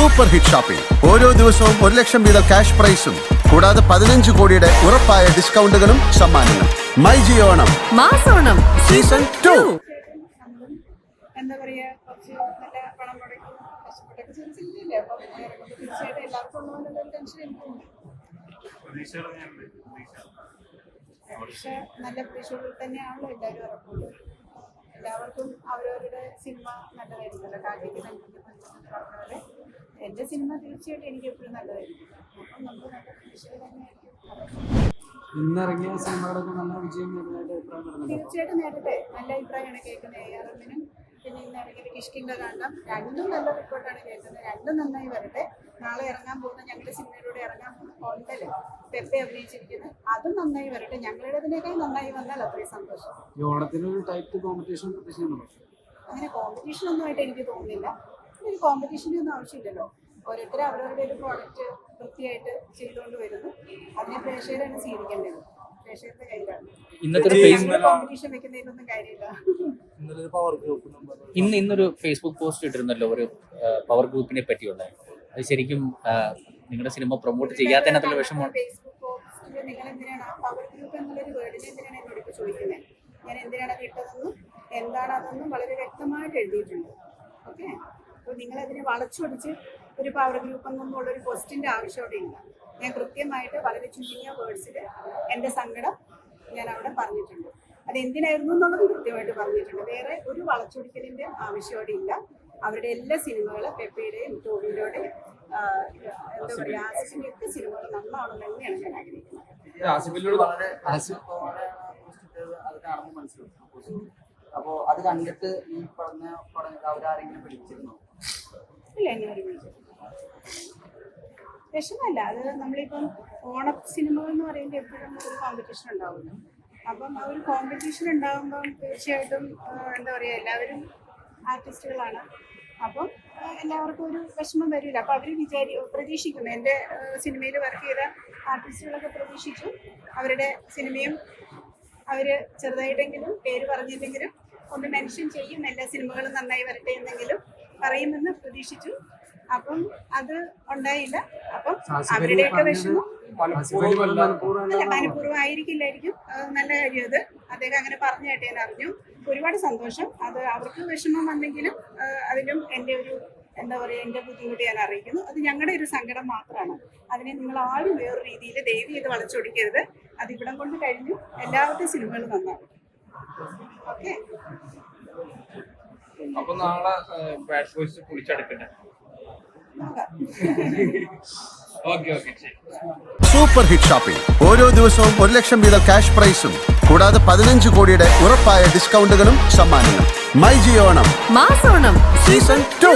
Super hit shopping ഓരോ ദിവസവും ഒരു ലക്ഷം വീതം ക്യാഷ് പ്രൈസും. കൂടാതെ പതിനഞ്ച് കോടിയുടെ ഉറപ്പായ ഡിസ്കൗണ്ടുകളും സമ്മാനങ്ങളും. മൈ ജിയോ ഓണം. മാസോണം സീസൺ ടു. എന്താ പറയാ കുറച്ച് നല്ല പണം മുടക്കി കഷ്ടപ്പെട്ടൊക്കെ ചെയ്ത് ചിന്തയില്ലേ അപ്പം ഇറങ്ങുമ്പോൾ തീർച്ചയായിട്ടും എല്ലാവർക്കും ടെൻഷൻ എനിക്കുണ്ട് നല്ല പ്രതീക്ഷകളിൽ തന്നെയാണല്ലോ എല്ലാവരും ഇറങ്ങുന്നത് എല്ലാവർക്കും അവരവരുടെ സിനിമ നല്ലതായിരിക്കുമല്ലോ കാർത്തിക് പറഞ്ഞപോലെ എന്റെ സിനിമ തീർച്ചയായിട്ടും എനിക്ക് എപ്പോഴും നല്ലതായിരിക്കും. അപ്പം നല്ല തന്നെയായിരിക്കും ഇന്നിറങ്ങിയ സിനിമകളൊക്കെ നല്ല വിജയം തീർച്ചയായിട്ടും നേരത്തെ നല്ല അഭിപ്രായമാണ് കേൾക്കുന്നത്. എ. ആർ. എമ്മിനും പിന്നെ ഇന്ന് ഇറങ്ങിയത് കിഷ്കിന്റെ കാണണം രണ്ടും നല്ല റിപ്പോർട്ടാണ് കേൾക്കുന്നത്. രണ്ടും നന്നായി വരട്ടെ. നാളെ ഇറങ്ങാൻ പോകുന്ന ഞങ്ങളുടെ സിനിമയിലൂടെ ഇറങ്ങാൻ പോകുന്ന കോണ്ടൽ പെപ്പെ അഭിനയിച്ചിരിക്കുന്നത് അതും നന്നായി വരട്ടെ. ഞങ്ങളുടേതിനേക്കാൾ നന്നായി വന്നാൽ അത്രയും സന്തോഷം. ഈ ഓണത്തിന് ഒരു ടൈറ്റ് കോമ്പറ്റീഷൻ അങ്ങനെ കോമ്പറ്റീഷൻ ഒന്നുമായിട്ട് എനിക്ക് തോന്നുന്നില്ല. ഒരു കോമ്പറ്റീഷന്റെ ഒന്നും ആവശ്യമില്ലല്ലോ. ഓരോരുത്തരും അവരവരുടെ ഒരു പ്രോഡക്റ്റ് വൃത്തിയായിട്ട് ചെയ്തുകൊണ്ട് വരുന്നു. അതിനെ പ്രേക്ഷകരാണ് സ്വീകരിക്കേണ്ടത്. പ്രേക്ഷകരുടെ കയ്യിലാണ്. ഇന്നത്തെ ഒരു ഫേസ് കോമ്പറ്റീഷൻ വെക്കുന്നതിലൊന്നും കാര്യമില്ല. ഇന്ന് ഇന്നൊരു ഫേസ്ബുക്ക് പോസ്റ്റ് ഇട്ടിരുന്നല്ലോ ഒരു പവർ ഗ്രൂപ്പിനെ പറ്റിയുള്ള. അത് ശരിക്കും നിങ്ങളുടെ സിനിമ പ്രൊമോട്ട് ചെയ്യാത്തതിനകത്തുള്ള വിഷമമാണ് നിങ്ങൾ എന്തിനാണ് ആ പവർ ഗ്രൂപ്പ് എന്നുള്ളൊരു വേർഡിനെ എന്തിനാണ് എന്നോട് ഇപ്പോൾ ചോദിക്കുന്നത് ഞാൻ എന്തിനാണ് അത് ഇട്ടതെന്നും എന്താണ് അതെന്നും വളരെ വ്യക്തമായിട്ട് എഴുതിയിട്ടുണ്ട്. ഓക്കെ അപ്പോൾ നിങ്ങളതിനെ വളച്ചൊടിച്ച് ഒരു പവർ ഗ്രൂപ്പ് എന്നുള്ള ഒരു ക്വസ്റ്റിന്റെ ആവശ്യം അവിടെ ഇല്ല. ഞാൻ കൃത്യമായിട്ട് വളരെ ചുരുങ്ങിയ വേർഡ്സിൽ എന്റെ സങ്കടം ഞാൻ അവിടെ പറഞ്ഞിട്ടുണ്ട്. അത് എന്തിനായിരുന്നു എന്നുള്ളതും കൃത്യമായിട്ട് പറഞ്ഞിട്ടുണ്ട്. വേറെ ഒരു വളച്ചൊടിക്കലിന്റെ ആവശ്യം അവിടെ ഇല്ല. അവരുടെ എല്ലാ സിനിമകളും പെപ്പയുടെയും ടോവിന്റെയും എന്താ പറയുക ആസിഫിന്റെ ഒക്കെ സിനിമകൾ നന്നാവണം തന്നെയാണ് ഞാൻ ആഗ്രഹിക്കുന്നത്. ആസിഫ് അത് കണ്ടിട്ട് ഈ പറഞ്ഞ പടങ്ങൾ അവരാരെങ്കിലും വിളിച്ചിരുന്നോ? ഇല്ല എന്നെ ഒരു വിളിച്ചു വിഷമല്ല അത് നമ്മളിപ്പം ഓണ സിനിമകൾ എന്ന് പറയുമ്പോൾ എപ്പോഴും ഒരു കോമ്പറ്റീഷൻ ഉണ്ടാവുമല്ലോ. അപ്പം ആ ഒരു കോമ്പറ്റീഷൻ ഉണ്ടാകുമ്പം തീർച്ചയായിട്ടും എന്താ പറയുക എല്ലാവരും ആർട്ടിസ്റ്റുകളാണ് അപ്പം എല്ലാവർക്കും ഒരു വിഷമം വരില്ല അപ്പം അവർ വിചാരി പ്രതീക്ഷിക്കുന്നു. എന്റെ സിനിമയിൽ വർക്ക് ചെയ്ത ആർട്ടിസ്റ്റുകളൊക്കെ പ്രതീക്ഷിച്ചു. അവരുടെ സിനിമയും അവർ ചെറുതായിട്ടെങ്കിലും പേര് പറഞ്ഞില്ലെങ്കിലും ഒന്ന് മെൻഷൻ ചെയ്യും. എല്ലാ സിനിമകളും നന്നായി വരട്ടെ എന്നെങ്കിലും. പറയുമെന്ന് പ്രതീക്ഷിച്ചു. അപ്പം അത് ഉണ്ടായില്ല. അപ്പം അവരുടെയൊക്കെ വിഷമം. അല്ല മനഃപൂർവം ആയിരിക്കില്ലായിരിക്കും അത് നല്ല കാര്യം അത്. അദ്ദേഹം അങ്ങനെ പറഞ്ഞു കേട്ടേ ഞാൻ അറിഞ്ഞു. ഒരുപാട് സന്തോഷം. അത് അവർക്ക് വിഷമം വന്നെങ്കിലും അതിലും എന്റെ ഒരു എന്താ പറയുക എന്റെ ബുദ്ധിമുട്ട് ഞാൻ അറിയിക്കുന്നു. അത് ഞങ്ങളുടെ ഒരു സങ്കടം മാത്രമാണ്. അതിനെ നിങ്ങൾ ആരും വേറൊരു രീതിയിൽ ദയവ് ചെയ്ത് വളച്ചൊടിക്കരുത്. അത് ഇവിടം കൊണ്ട് കഴിഞ്ഞു. എല്ലാവരുടെയും സിനിമകളും നന്നാവും ഓക്കെ? അപ്പൊ നാളെ ബാഡ് ബോയ്സ് പൊളിച്ചെടുക്കട്ടെ നോക്കാം okay okay super hit shopping ഓരോ ദിവസവും ഒരു ലക്ഷം വീതം ക്യാഷ് പ്രൈസും കൂടാതെ പതിനഞ്ച് കോടിയുടെ ഉറപ്പായ ഡിസ്കൗണ്ടുകളും സമ്മാനങ്ങളും. മൈ ജിയോണം മാസോണം സീസൺ ടു